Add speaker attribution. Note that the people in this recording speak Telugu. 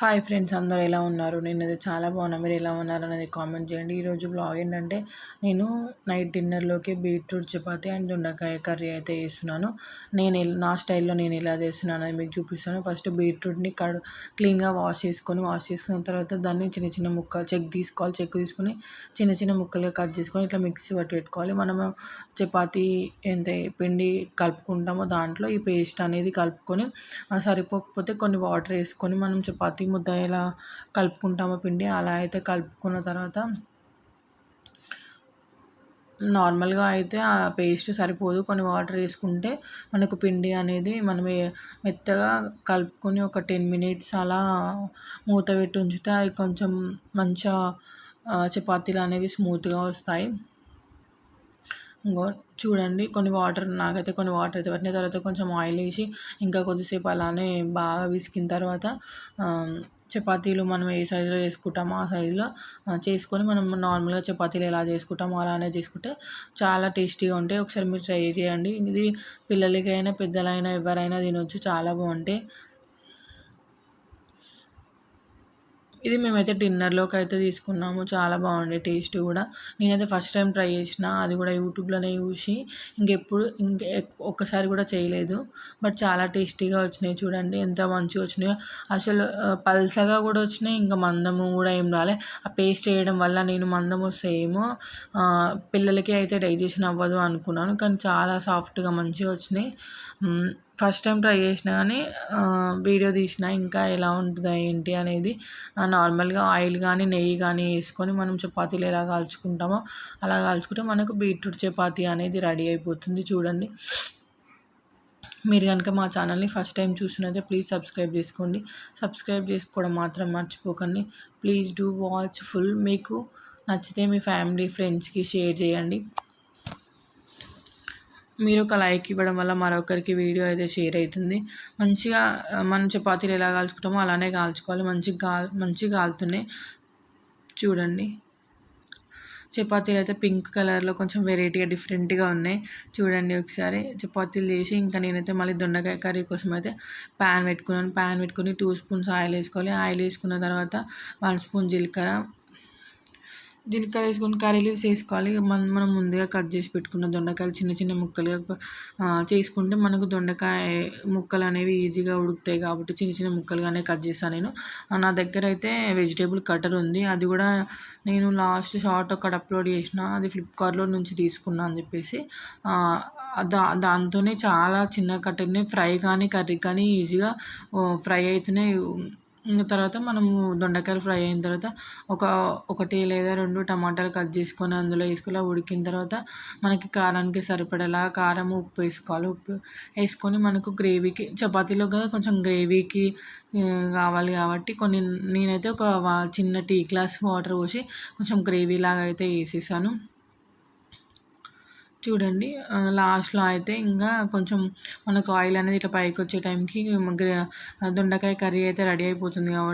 Speaker 1: హాయ్ ఫ్రెండ్స్ అందరూ ఎలా ఉన్నారు? నేను అది చాలా బాగున్నా. మీరు ఎలా ఉన్నారు అనేది కామెంట్ చేయండి. ఈరోజు బ్లాగ్ ఏంటంటే నేను నైట్ డిన్నర్లోకి బీట్రూట్ చపాతి అండ్ దొండకాయ కర్రీ అయితే వేస్తున్నాను నేను నా స్టైల్లో నేను ఎలా చేస్తున్నాను అనేది మీకు చూపిస్తాను. ఫస్ట్ బీట్రూట్ని కడు క్లీన్గా వాష్ చేసుకొని వాష్ చేసుకున్న తర్వాత దాన్ని చిన్న చిన్న ముక్కలు చెక్ తీసుకోవాలి. చెక్ తీసుకొని చిన్న చిన్న ముక్కలుగా కట్ చేసుకొని ఇట్లా మిక్సీ పట్టి పెట్టుకోవాలి. మనము చపాతి ఎంత పిండి కలుపుకుంటామో దాంట్లో ఈ పేస్ట్ అనేది కలుపుకొని సరిపోకపోతే కొన్ని వాటర్ వేసుకొని మనం చపాతి ముద్ద ఎలా కలుపుకుంటామో పిండి అలా అయితే కలుపుకున్న తర్వాత నార్మల్గా అయితే ఆ పేస్ట్ సరిపోదు. కొన్ని వాటర్ వేసుకుంటే మనకు పిండి అనేది మనం మెత్తగా కలుపుకొని ఒక టెన్ మినిట్స్ అలా మూత పెట్టి ఉంచితే అవి కొంచెం మంచిగా చపాతీలు అనేవి స్మూత్గా వస్తాయి. ఇంకో చూడండి కొన్ని వాటర్ నాకైతే కొన్ని వాటర్ అయితే పట్టిన తర్వాత కొంచెం ఆయిల్ వేసి ఇంకా కొద్దిసేపు అలానే బాగా విసికిన తర్వాత చపాతీలు మనం ఏ సైజులో చేసుకుంటామో ఆ సైజులో చేసుకొని మనం నార్మల్గా చపాతీలు ఎలా చేసుకుంటామో అలానే చేసుకుంటే చాలా టేస్టీగా ఉంటాయి. ఒకసారి మీరు ట్రై చేయండి. ఇది పిల్లలకైనా పెద్దలైనా ఎవరైనా తినొచ్చు చాలా బాగుంటాయి. ఇది మేమైతే డిన్నర్లోకి అయితే తీసుకున్నాము. చాలా బాగుండే టేస్ట్ కూడా. నేనైతే ఫస్ట్ టైం ట్రై చేసిన. అది కూడా యూట్యూబ్లోనే చూసి ఇంకెప్పుడు ఇంక ఒక్కసారి కూడా చేయలేదు. బట్ చాలా టేస్టీగా వచ్చినాయి చూడండి. ఎంత మంచిగా వచ్చినాయో. అసలు పల్సగా కూడా వచ్చినాయి. ఇంకా మందము కూడా ఏం రాలే. ఆ పేస్ట్ వేయడం వల్ల నేను మందం వస్తే ఏమో పిల్లలకి అయితే డైజెషన్ అవ్వదు అనుకున్నాను. కానీ చాలా సాఫ్ట్గా మంచిగా వచ్చినాయి. ఫస్ట్ టైం ట్రై చేసిన కానీ వీడియో తీసిన ఇంకా ఎలా ఉంటుందా ఏంటి అనేది నార్మల్గా ఆయిల్ కానీ నెయ్యి కానీ వేసుకొని మనం చపాతీలు ఎలా కాల్చుకుంటామో అలా కాల్చుకుంటే మనకు బీట్రూట్ చపాతీ అనేది రెడీ అయిపోతుంది చూడండి. మీరు కనుక మా ఛానల్ని ఫస్ట్ టైం చూసినైతే ప్లీజ్ సబ్స్క్రైబ్ చేసుకోండి. సబ్స్క్రైబ్ చేసుకోవడం మాత్రం మర్చిపోకండి. Please do watch full. మీకు నచ్చితే మీ ఫ్యామిలీ ఫ్రెండ్స్కి షేర్ చేయండి. మీరు ఒక లైక్ ఇవ్వడం వల్ల మరొకరికి వీడియో అయితే షేర్ అవుతుంది. మంచిగా మనం చపాతీలు ఎలా కాల్చుకుంటామో అలానే కాల్చుకోవాలి. మంచిగా కాల్ మంచిగా కాలుతున్నాయి చూడండి. చపాతీలు అయితే పింక్ కలర్లో కొంచెం వెరైటీగా డిఫరెంట్గా ఉన్నాయి. చూడండి ఒకసారి. చపాతీలు చేసి ఇంకా నేనైతే మళ్ళీ దొండకాయ కర్రీ కోసం అయితే ప్యాన్ పెట్టుకున్నాను. ప్యాన్ పెట్టుకుని టూ స్పూన్స్ ఆయిల్ వేసుకోవాలి. ఆయిల్ వేసుకున్న తర్వాత వన్ స్పూన్ జీలకర్ర జీలకర్ర వేసుకొని కర్రీ లీవ్స్ వేసుకోవాలి. మనం మనం ముందుగా కట్ చేసి పెట్టుకున్న దొండకాయలు చిన్న చిన్న ముక్కలుగా చేసుకుంటే మనకు దొండకాయ ముక్కలు అనేవి ఈజీగా ఉడుకుతాయి కాబట్టి చిన్న చిన్న ముక్కలుగానే కట్ చేస్తాను నేను. నా దగ్గర అయితే వెజిటేబుల్ కటర్ ఉంది. అది కూడా నేను లాస్ట్ షార్ట్ ఒకటి అప్లోడ్ చేసిన అది ఫ్లిప్కార్ట్లో నుంచి తీసుకున్నా అని చెప్పేసి దా దాంతోనే చాలా చిన్న కట్టర్ని ఫ్రై కానీ కర్రీ కానీ ఈజీగా ఫ్రై అయితేనే తర్వాత మనము దొండకాయలు ఫ్రై అయిన తర్వాత ఒక ఒకటి లేదా రెండు టమాటాలు కట్ చేసుకొని అందులో వేసుకొని ఉడికిన తర్వాత మనకి కారానికి సరిపడేలా కారం ఉప్పు వేసుకోవాలి. ఉప్పు వేసుకొని మనకు గ్రేవీకి చపాతీలో కదా కొంచెం గ్రేవీకి కావాలి కాబట్టి కొన్ని నేనైతే ఒక చిన్న టీ గ్లాస్ వాటర్ పోసి కొంచెం గ్రేవీ లాగా అయితే వేసేసాను. చూడండి. లాస్ట్లో అయితే ఇంకా కొంచెం మనకు ఆయిల్ అనేది ఇట్లా పైకి వచ్చే టైంకి దొండకాయ కర్రీ అయితే రెడీ అయిపోతుంది కాబట్టి